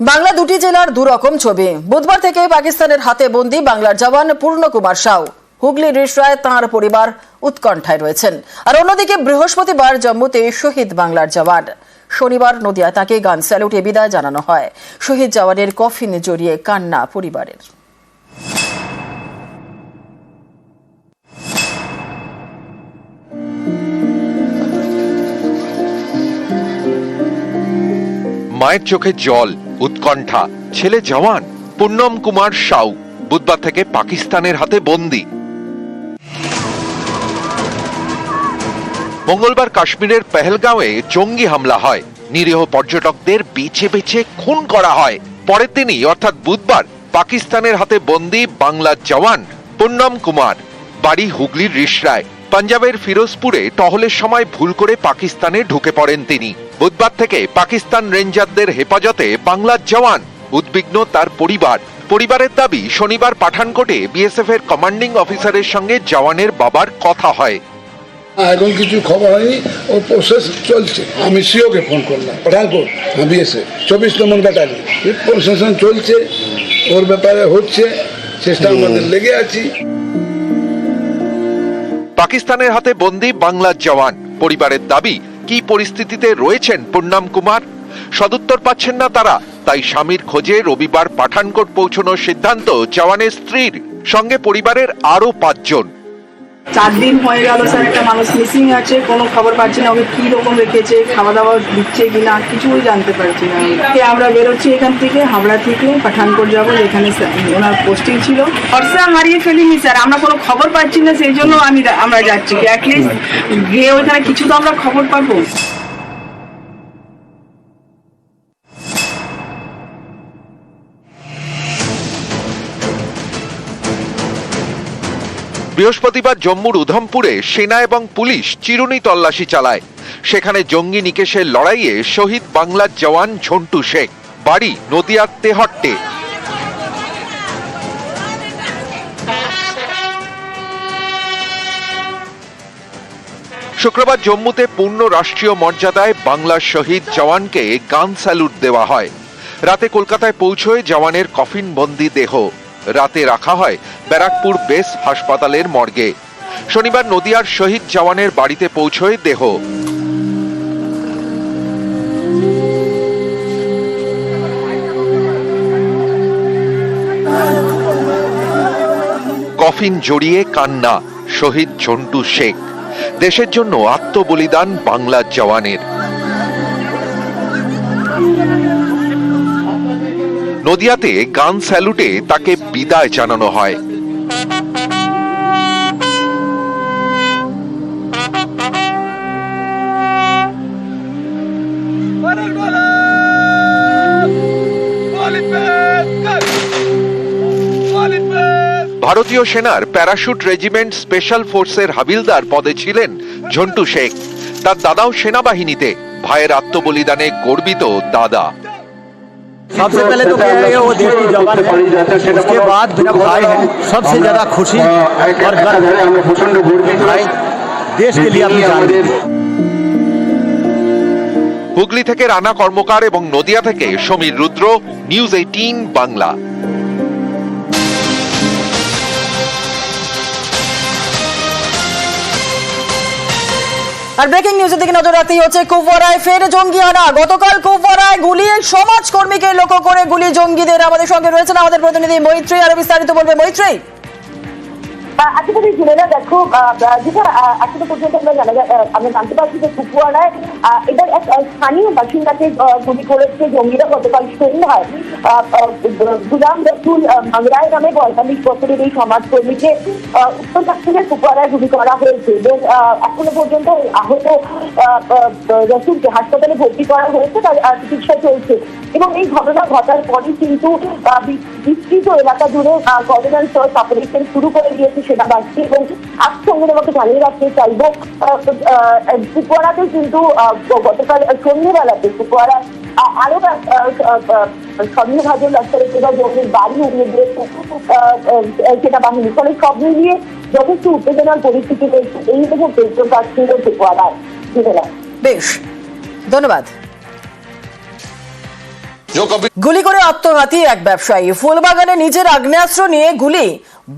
বাংলা দুটি জেলার দুরকম ছবি। বুধবার থেকে পাকিস্তানের হাতে বন্দী বাংলার জওয়ান পূর্ণ কুমার সাউ। হুগলি রিসরায় তাঁর পরিবার উৎকণ্ঠায় রয়েছেন। আর অন্যদিকে বৃহস্পতিবার জম্মুতে শহীদ বাংলার জওয়ান। শনিবার নদিয়া তাকে গান স্যালুটে বিদায় জানানো হয়। শহীদ জওয়ানের কফিন জড়িয়ে কান্না পরিবারের। মায়ের চোখে জল, উৎকণ্ঠা, ছেলে জওয়ান, পুণ্যম কুমার সাউ, বুধবার থেকে পাকিস্তানের হাতে বন্দি। মঙ্গলবার কাশ্মীরের পেহেলগাঁওয়ে জঙ্গি হামলা হয়। নিরীহ পর্যটকদের বেছে বেছে খুন করা হয়। পরের দিনই, অর্থাৎ বুধবার, পাকিস্তানের হাতে বন্দি বাংলার জওয়ান, পুণ্যম কুমার, বাড়ি হুগলির রিসরায়, পাঞ্জাবের ফিরোজপুরে টহলের সময় ভুল করে পাকিস্তানে ঢুকে পড়েন তিনি। বুধবার থেকে পাকিস্তান রেঞ্জারদের হেফাজতে বাংলার জওয়ান উদ্বিগ্ন তার পরিবার। পরিবারের দাবি শনিবার পাঠানকোটে বিএসএফ এর কমান্ডিং অফিসারের সঙ্গে জওয়ানের বাবার কথা হয়। এখন কিছু খবর হয়নি ওর প্রসেস চলছে। আমি সিওকে ফোন করলাম পঠানকোট আমি এসে চব্বিশ নম্বর ব্যাটালিয়ন প্রসেশন চলছে ওর ব্যাপারে হচ্ছে চেষ্টা আমাদের লেগে আছি। পাকিস্তানের হাতে বন্দি বাংলার জওয়ান। পরিবারের দাবি কি পরিস্থিতিতে রয়েছেন পূর্ণাম কুমার? সদুত্তর পাচ্ছেন না তারা, তাই স্বামীর খোঁজে রবিবার পাঠানকোট পৌঁছানোর সিদ্ধান্ত জওয়ানের স্ত্রীর। সঙ্গে পরিবারের আরও পাঁচজন। চার দিন হয়ে গেল স্যার, একটা মানুষ মিসিং আছে, কোনো খবর পাচ্ছি না, ওকে কী রকম রেখেছে খাওয়া দাওয়া দিচ্ছে কি না, কিছুই জানতে পারছি না। কে আমরা বেরোচ্ছি এখান থেকে, হাওড়া থেকে পাঠানকোট যাব, যেখানে ওনার পোস্টিং ছিল। ভরসা হারিয়ে ফেলিনি স্যার, আমরা কোনো খবর পাচ্ছি না, সেই জন্য আমি আমরা যাচ্ছি। অ্যাটলিস্ট গিয়ে ওইখানে কিছু তো আমরা খবর পাবো। বৃহস্পতিবার জম্মুর উধমপুরে সেনা এবং পুলিশ চিরুনি তল্লাশি চালায়। সেখানে জঙ্গি নিকেশের লড়াইয়ে শহীদ বাংলার জওয়ান ঝন্টু শেখ। বাড়ি নদিয়ার তেহট্টে। শুক্রবার জম্মুতে পূর্ণ রাষ্ট্রীয় মর্যাদায় বাংলার শহীদ জওয়ানকে গান স্যালুট দেওয়া হয়। রাতে কলকাতায় পৌঁছয় জওয়ানের কফিন বন্দি দেহ। রাতে রাখা হয় ব্যারাকপুর বেস হাসপাতালের মর্গে। শনিবার নদিয়ার শহীদ জওয়ানের বাড়িতে পৌঁছয় দেহ। কফিন জড়িয়ে কান্না, শহীদ ঝন্টু শেখ। দেশের জন্য আত্মবলিদান বাংলার জওয়ানের। নদিয়াতে গান স্যালুটে তাকে বিদায় জানানো হয়। ভারতীয় সেনার প্যারাশুট রেজিমেন্ট স্পেশাল ফোর্সের হাবিলদার পদে ছিলেন ঝন্টু শেখ। তার দাদাও সেনাবাহিনীতে, ভাইয়ের আত্মবলিদানে গর্বিত দাদা। सबसे पहले तो क्या है वो देश की जवान है उसके बाद मेरा भाई है सबसे ज्यादा खुशी और गर्व भाई देश के लिए अपनी जान दी। হুগলি থেকে রানা কর্মকার এবং নদিয়া থেকে সমীর রুদ্র নিউজ এইটিন বাংলা আর ব্রেকিং নিউজের দিকে নজর রাখতেই হচ্ছে কুপওয়ারায়, ফের জঙ্গি আনা। গতকাল কুপওয়ারায় গুলিয়ে সমাজকর্মীকে লক্ষ্য করে গুলি জঙ্গিদের আমাদের সঙ্গে রয়েছেন আমাদের প্রতিনিধি মৈত্রী, আরও বিস্তারিত বলবে মৈত্রী। আজকে জেলেরা দেখো আহ, যেটা এখনও পর্যন্ত আমরা জানা আমরা জানতে পারছি যে কুপুয়ারায় এটার এক স্থানীয় বাসিন্দাকে গুলি করেছে জঙ্গিরা গতকাল গুলাম রসুল ভাংরায় নামে পঁয়তাল্লিশ বছরের এই সমাজকর্মীকে উত্তর দক্ষিণের কুপুয়ারায় গুলি করা হয়েছে এবং এখনও পর্যন্ত আহত আহ, আহ, রসুলকে হাসপাতালে ভর্তি করা হয়েছে তার চিকিৎসা চলছে। এবং এই ঘটনা ঘটার পরই কিন্তু বিস্তৃত এলাকা জুড়ে ঘটনার সার্চ অপারেশন শুরু করে দিয়েছে সেনাবাহিনী এবং একসঙ্গে তোমাকে জানিয়ে রাখতে চাইব কুপওয়ারাতে কিন্তু গতকাল সন্ধ্যেবেলাতে কুপওয়ারা আরও সন্দেহভাজন রাস্তার উপর জমির বাড়ি উড়িয়ে দিয়েছে সেনাবাহিনী। ফলে সব মিলিয়ে যথেষ্ট উত্তেজনার পরিস্থিতি রয়েছে। এই রকম পেট্রোল পাচ্ছিল কুপওয়ারায় বেশ, ধন্যবাদ। গুলি করে আত্মঘাতী এক ব্যবসায়ী। ফুলবাগানে নিজের আগ্নেয়াস্ত্র নিয়ে গুলি।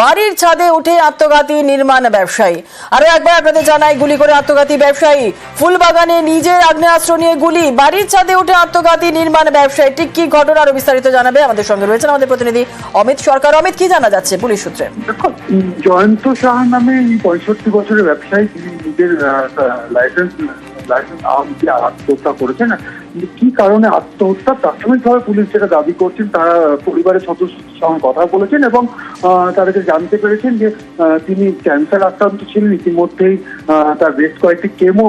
বাড়ির ছাদে উঠে আত্মঘাতী নির্মাণ ব্যবসায়ী। আরও একবার আপনাদের জানাই গুলি করে আত্মঘাতী ব্যবসায়ী। ফুলবাগানে নিজের আগ্নেয়াস্ত্র নিয়ে গুলি। বাড়ির ছাদে উঠে আত্মঘাতী নির্মাণ ব্যবসায়ী। ঠিক কি ঘটনা আরও বিস্তারিত জানাবে আমাদের সঙ্গে রয়েছেন আমাদের প্রতিনিধি অমিত সরকার। অমিত কি জানা যাচ্ছে পুলিশ সূত্রে? জয়ন্ত সাহা নামে পঁয়ষট্টি বছরের ব্যবসায়ী তিনি নিজের লাইসেন্স লাইসেন্স আত্মহত্যা করেছেন। কি কারণে আত্মহত্যা প্রাথমিকভাবে পুলিশ যেটা দাবি করছেন, তারা পরিবারের সদস্যদের সঙ্গে কথা বলেছেন এবং তাদেরকে জানতে পেরেছেন যে তিনি ক্যান্সার আক্রান্ত ছিলেন, ইতিমধ্যেই তার বেশ কয়েকটি কেমো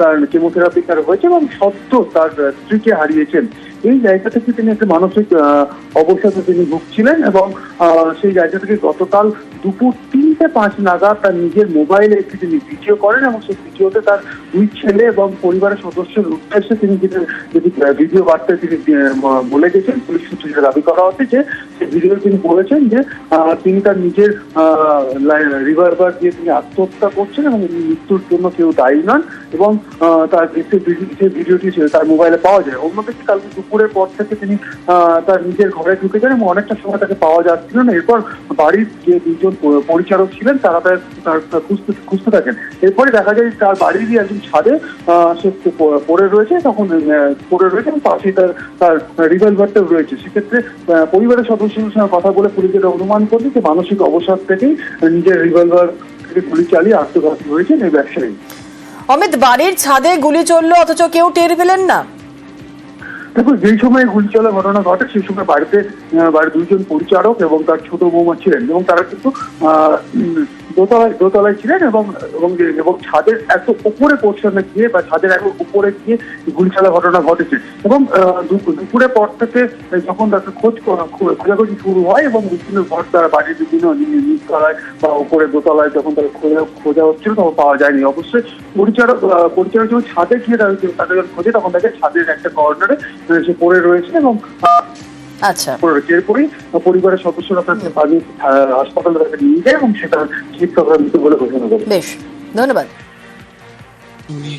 তার কেমোথেরাপি তার হয়েছে এবং সত্য তার স্ত্রীকে হারিয়েছেন। এই জায়গা থেকে তিনি একটা মানসিক অবসাদে তিনি ভুগছিলেন এবং সেই জায়গা থেকে গতকাল দুপুর তিনটে পাঁচ নাগাদ তার নিজের মোবাইলে একটি তিনি ভিডিও করেন এবং সেই ভিডিওতে তার দুই ছেলে এবং পরিবারের সদস্যের উদ্দেশ্যে তিনি যেটি যেটি ভিডিও বার্তায় তিনি বলে গেছেন, পুলিশ সূত্রে দাবি করা হচ্ছে যে ভিডিও তিনি বলেছেন যে তিনি তার নিজের রিভারবার দিয়ে তিনি আত্মহত্যা করছেন এবং মৃত্যুর জন্য কেউ দায়ী নন এবং তার যে ভিডিওটি ছিল, তার মোবাইলে পাওয়া যায়। অন্যদিকে কালকে দুপুরের পর থেকে তিনি তার নিজের ঘরে ঢুকে যান এবং অনেকটা সময় তাকে পাওয়া যাচ্ছিল না। এরপর বাড়ির যে দুজন পরিচারক ছিলেন, তারা তার খুঁজতে খুঁজতে থাকেন। এরপরে দেখা যায় তার বাড়িরই একজন ছাদে সে পড়ে রয়েছে। তখন পড়ে রয়েছেন পাশে তার তার রিভলভারটাও রয়েছে। সেক্ষেত্রে পরিবারের সদস্যদের সঙ্গে কথা বলে পুলিশ যেটা অনুমান করছে যে মানসিক অবসাদ থেকেই নিজের রিভলভার থেকে গুলি চালিয়ে আত্মঘাতী হয়েছেন এই ব্যবসায়ী। অমিত, বাড়ির ছাদে গুলি চলল, অথচ কেউ টের পেলেন না। দেখুন, যেই সময় গুলি চলার ঘটনা ঘটে, সেই সময় বাড়িতে বাড়ির দুইজন পরিচারক এবং তার ছোট বৌমা ছিলেন এবং তারা কিন্তু দোতলায় দোতলায় ছিলেন এবং এবং এবং ছাদের এত উপরে পোর্শনে গিয়ে বা ছাদের এত উপরে গিয়ে গুলি চলার ঘটনা ঘটেছে। এবং দুপুর- পর থেকে যখন তাকে খোঁজ, খোঁজাখুঁজি শুরু হয় এবং বিভিন্ন ঘর তারা বাড়ির বিভিন্ন নিচতলায় বা উপরে দোতলায় যখন তারা খোঁজা খোঁজা হচ্ছিল, তখন পাওয়া যায়নি। অবশ্যই পরিচারক পরিচারক যখন ছাদে গিয়ে তাদের যখন খোঁজে, তখন তাকে ছাদের একটা কর্নারে সে পড়ে রয়েছে এবং আচ্ছা। পরিবারের সদস্যরা তাকে পানি হাসপাতালে তাকে নিয়ে যায় এবং সেটা চিকিৎসকরা মৃত বলে ঘোষণা করে। বেশ ধন্যবাদ। উনি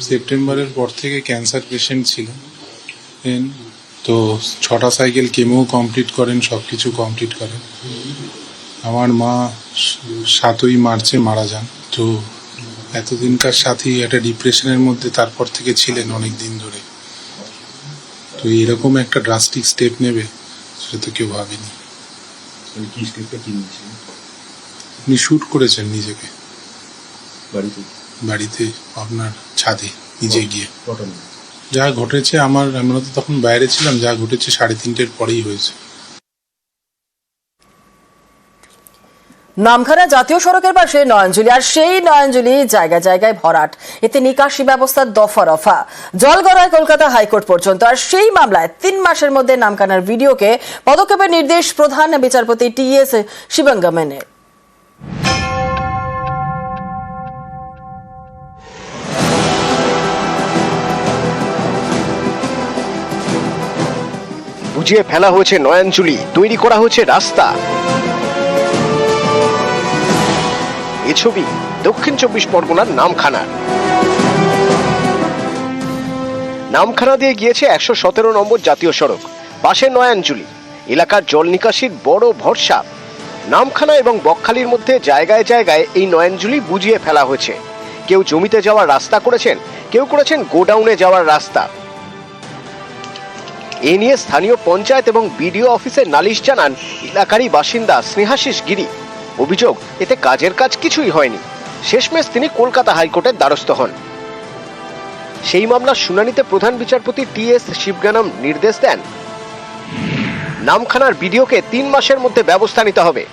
সেপ্টেম্বরের পর থেকে ক্যান্সার পেশেন্ট ছিলেন? তো ছটা সাইকেল কেমো কমপ্লিট করেন সব কিছু কমপ্লিট করেন। আমার মা সাতই মার্চে মারা যান। তো এতদিনকার সাথী একটা ডিপ্রেশনের মধ্যে তারপর থেকে ছিলেন অনেক দিন ধরে। তো এরকম একটা ড্রাস্টিক স্টেপ নেবে সেটা তো কেউ ভাবেনি। আপনি শ্যুট করেছেন নিজেকে। বাড়িতে? আপনার ছাদে নিজে গিয়ে। যা ঘটেছে আমার আমরা তো তখন বাইরে ছিলাম যা ঘটেছে সাড়ে তিনটের পরেই হয়েছে। নামখানা জাতীয় সড়কের পাশে নয়নজুলি, আর সেই নয়নজুলি জায়গায় জায়গায় ভরাট। এতে নিকাশি ব্যবস্থা দফা রফা। জল গড়ায় কলকাতা হাইকোর্ট পর্যন্ত। আর সেই মামলায় তিন মাসের মধ্যে নামখানার ভিডিওকে পদক্ষেপের নির্দেশ প্রধান বিচারপতি টি এস শিবঙ্গমেনের বুঝিয়ে ফেলা হয়েছে নয়নচুলি তৈরি করা হয়েছে রাস্তা। এ ছবি দক্ষিণ চব্বিশ পরগনার নামখানার। নামখানা দিয়ে গিয়েছে একশো সতেরো নম্বর জাতীয় সড়ক, পাশে নয়াঞ্জলি। এলাকার জল নিকাশির বড় ভরসা। নামখানা এবং বকখালির মধ্যে জায়গায় জায়গায় এই নয়াঞ্জলি বুঝিয়ে ফেলা হয়েছে। কেউ জমিতে যাওয়ার রাস্তা করেছেন, কেউ করেছেন গোডাউনে যাওয়ার রাস্তা। এ নিয়ে স্থানীয় পঞ্চায়েত এবং বিডিও অফিসে নালিশ জানান এলাকারই বাসিন্দা স্নেহাশিস গিরি। অভিযোগ, এতে কাজের কাজ কিছুই হয়নি। শেষমেশ তিনি কলকাতা হাইকোর্টের দ্বারস্থ হন। সেই মামলার শুনানিতে প্রধান বিচারপতি টি এস শিবগানম নির্দেশ দেন, নামখানার বিডিওকে তিন মাসের মধ্যে ব্যবস্থা নিতে হবে।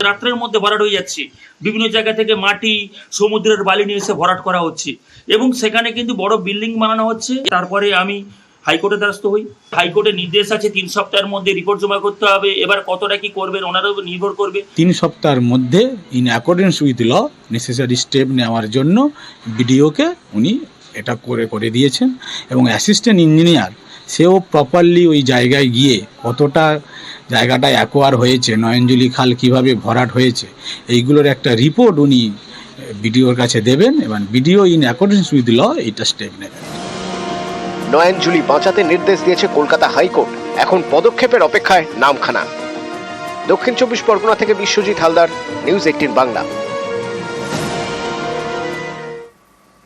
রাত্রের মধ্যে ভরাট হয়ে যাচ্ছে। বিভিন্ন জায়গা থেকে মাটি, সমুদ্রের বালি নিয়ে এসে ভরাট করা হচ্ছে। এবং সেখানে কিন্তু বড় বিল্ডিং বানানো হচ্ছে। তারপরে আমি হাইকোর্টের দ্বারস্থ হই। হাইকোর্টের নির্দেশ আছে, তিন সপ্তাহের মধ্যে রিপোর্ট জমা করতে হবে। এবার কতটা কি করবেন ওনার উপর নির্ভর করবে। তিন সপ্তাহের মধ্যে in accordance with law necessary step নেওয়ার জন্য বিডিওকে উনি এটা করে করে দিয়েছেন এবং অ্যাসিস্ট্যান্ট ইঞ্জিনিয়ার সেও প্রপারলি ওই জায়গায় গিয়ে কতটা জায়গাটা অ্যাকোয়ার হয়েছে, নয়নজলি খাল কীভাবে ভরাট হয়েছে, এইগুলোর একটা রিপোর্ট উনি বিডিওর কাছে দেবেন এবং BDO in accordance with law এইটা স্টেপ নেবেন। নয়নজুলি বাঁচাতে নির্দেশ দিয়েছে কলকাতা হাইকোর্ট। এখন পদক্ষেপের অপেক্ষায় নামখানা। দক্ষিণ চব্বিশ পরগনা থেকে বিশ্বজিৎ হালদার, নিউজ এইটিন বাংলা।